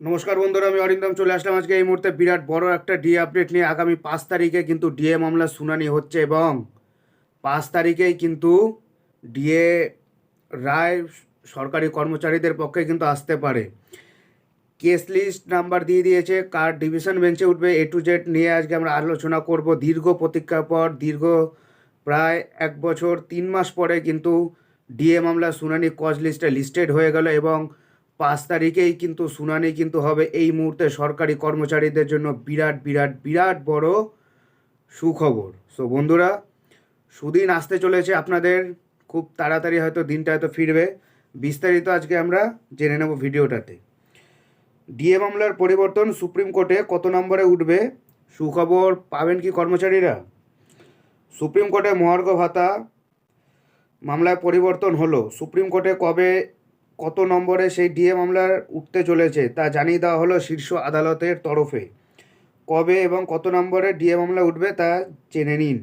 নমস্কার বন্ধুরা, আমি অরিন্দম চলে আসলাম আজকে এই মুহূর্তে বিরাট বড় একটা ডিএ আপডেট নিয়ে। আগামী পাঁচ তারিখে কিন্তু ডিএ মামলা শুনানি হচ্ছে এবং পাঁচ তারিখেই কিন্তু ডিএ রায় সরকারি কর্মচারীদের পক্ষে কিন্তু আসতে পারে। কেস লিস্ট নাম্বার দিয়ে দিয়েছে, কার ডিভিশন বেঞ্চে উঠবে এ টু জেড নিয়ে আজকে আমরা আলোচনা করব। দীর্ঘ প্রতীক্ষার পর, দীর্ঘ প্রায় এক বছর, তিন মাস পরে কিন্তু ডিএ মামলা শুনানি কজ লিস্টে লিস্টেড হয়ে গেল এবং পাঁচ তারিখেই কিন্তু শুনানি কিন্তু হবে। এই মুহূর্তে সরকারি কর্মচারীদের জন্য বিরাট বিরাট বিরাট বড় সুখবর। সো বন্ধুরা, সুদিন আসতে চলেছে আপনাদের। খুব তাড়াতাড়ি হয়তো দিনটা হয়তো ফিরবে। বিস্তারিত আজকে আমরা জেনে নেব ভিডিওটাতে। ডিএ মামলার পরিবর্তন সুপ্রিম কোর্টে কত নম্বরে উঠবে? সুখবর পাবেন কি কর্মচারীরা? সুপ্রিম কোর্টে মহার্ঘ ভাতা। মামলায় পরিবর্তন হলো। সুপ্রিম কোর্টে কবে কত নম্বরে সেই ডিএ মামলার উঠতে চলেছে তা জানিয়ে দেওয়া হলো শীর্ষ আদালতের তরফে। কবে এবং কত নম্বরে ডিএ মামলা উঠবে তা জেনে নিন।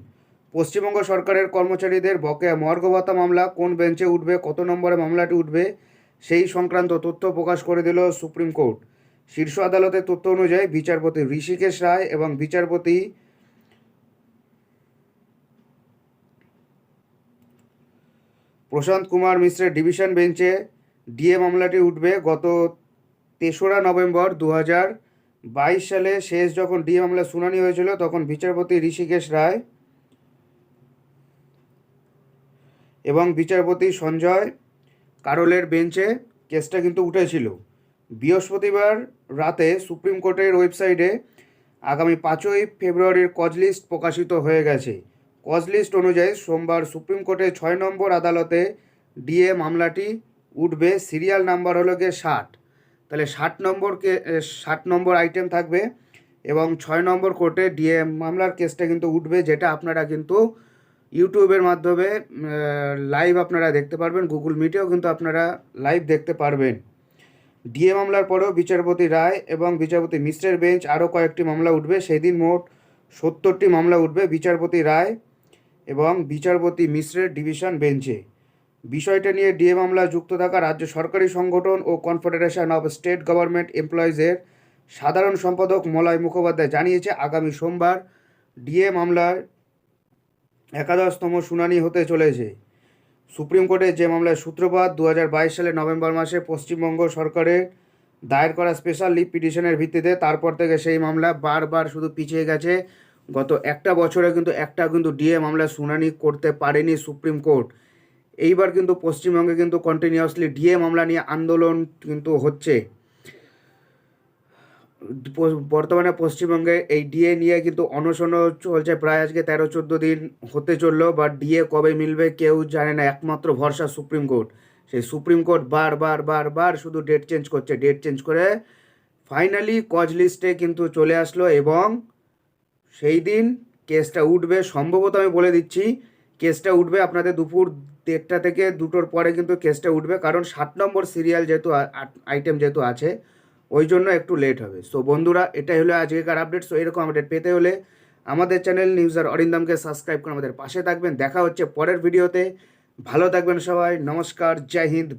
পশ্চিমবঙ্গ সরকারের কর্মচারীদের বকেয়া মর্গ ভাতা মামলা, কোন বেঞ্চে উঠবে, কত নম্বরে মামলাটি উঠবে, সেই সংক্রান্ত তথ্য প্রকাশ করে দিল সুপ্রিম কোর্ট। শীর্ষ আদালতের তথ্য অনুযায়ী বিচারপতি ঋষিকেশ রায় এবং বিচারপতি প্রশান্ত কুমার মিশ্রের ডিভিশন বেঞ্চে ডিএ মামলাটি উঠবে গত তেসরা নভেম্বর দু বাইশ সালে। শেষ যখন ডিএ মামলা শুনানি হয়েছিল, তখন বিচারপতি ঋষিকেশ রায় এবং বিচারপতি সঞ্জয় কারোলের বেঞ্চে কেসটা কিন্তু উঠেছিল। বৃহস্পতিবার রাতে সুপ্রিম কোর্টের ওয়েবসাইটে আগামী পাঁচই ফেব্রুয়ারির কজ লিস্ট প্রকাশিত হয়ে গেছে। কজ লিস্ট অনুযায়ী সোমবার সুপ্রিম কোর্টের ছয় নম্বর আদালতে ডিএ মামলাটি উঠবে সিরিয়াল নাম্বার হলো গিয়ে ষাট। তাহলে ষাট নম্বরকে ষাট নম্বর আইটেম থাকবে এবং ছয় নম্বর কোর্টে ডিএ মামলার কেসটা কিন্তু উঠবে, যেটা আপনারা কিন্তু ইউটিউবের মাধ্যমে লাইভ আপনারা দেখতে পারবেন গুগল মিটেও কিন্তু আপনারা লাইভ দেখতে পারবেন। ডিএ মামলার পরেও বিচারপতি রায় এবং বিচারপতি মিশ্রের বেঞ্চ আরও কয়েকটি মামলা উঠবে সেই দিন মোট সত্তরটি মামলা উঠবে বিচারপতি রায় এবং বিচারপতি মিশ্রের ডিভিশন বেঞ্চে। বিষয়টা নিয়ে ডিএ মামলায় যুক্ত থাকা রাজ্য সরকারি সংগঠন ও কনফেডারেশন অব স্টেট গভর্নমেন্ট এমপ্লয়িজের সাধারণ সম্পাদক মলয় মুখোপাধ্যায় জানিয়েছে, আগামী সোমবার ডিএ মামলার একাদশতম শুনানি হতে চলেছে। সুপ্রিম কোর্টে যে মামলার সূত্রপাত দু সালের নভেম্বর মাসে পশ্চিমবঙ্গ সরকারের দায়ের করা স্পেশাল লিভ পিটিশনের ভিত্তিতে, তারপর থেকে সেই মামলা বারবার শুধু পিছিয়ে গেছে। গত একটা বছরে কিন্তু একটা কিন্তু ডিএ মামলা শুনানি করতে পারেনি সুপ্রিম কোর্ট। এইবার কিন্তু পশ্চিমবঙ্গে কিন্তু কন্টিনিউয়াসলি ডিএ মামলা নিয়ে আন্দোলন কিন্তু হচ্ছে। বর্তমানে পশ্চিমবঙ্গে এই ডিএ নিয়ে কিন্তু অনশনও চলছে প্রায় আজকে তেরো চোদ্দ দিন হতে চলল বা ডিএ কবে মিলবে কেউ জানে না, একমাত্র ভরসা সুপ্রিম কোর্ট। সেই সুপ্রিম কোর্ট বার বার বার বার শুধু ডেট চেঞ্জ করছে ডেট চেঞ্জ করে ফাইনালি কজ লিস্টে কিন্তু চলে আসলো এবং সেই দিন কেসটা উঠবে। সম্ভবত আমি বলে দিচ্ছি কেসটা উঠবে আপনাদের দুপুর দেড়টা থেকে দুটোর পরে কিন্তু কেসটা উঠবে। কারণ ষাট নম্বর সিরিয়াল যেহেতু আইটেম যেহেতু আছে, ওই জন্য একটু লেট হবে। সো বন্ধুরা, এটাই হলো আজকেকার আপডেট সো এরকম আপডেট পেতে হলে আমাদের চ্যানেল নিউজার অরিন্দমকে সাবস্ক্রাইব করে আমাদের পাশে থাকবেন। দেখা হচ্ছে পরের ভিডিওতে ভালো থাকবেন সবাই। নমস্কার। জয় হিন্দ।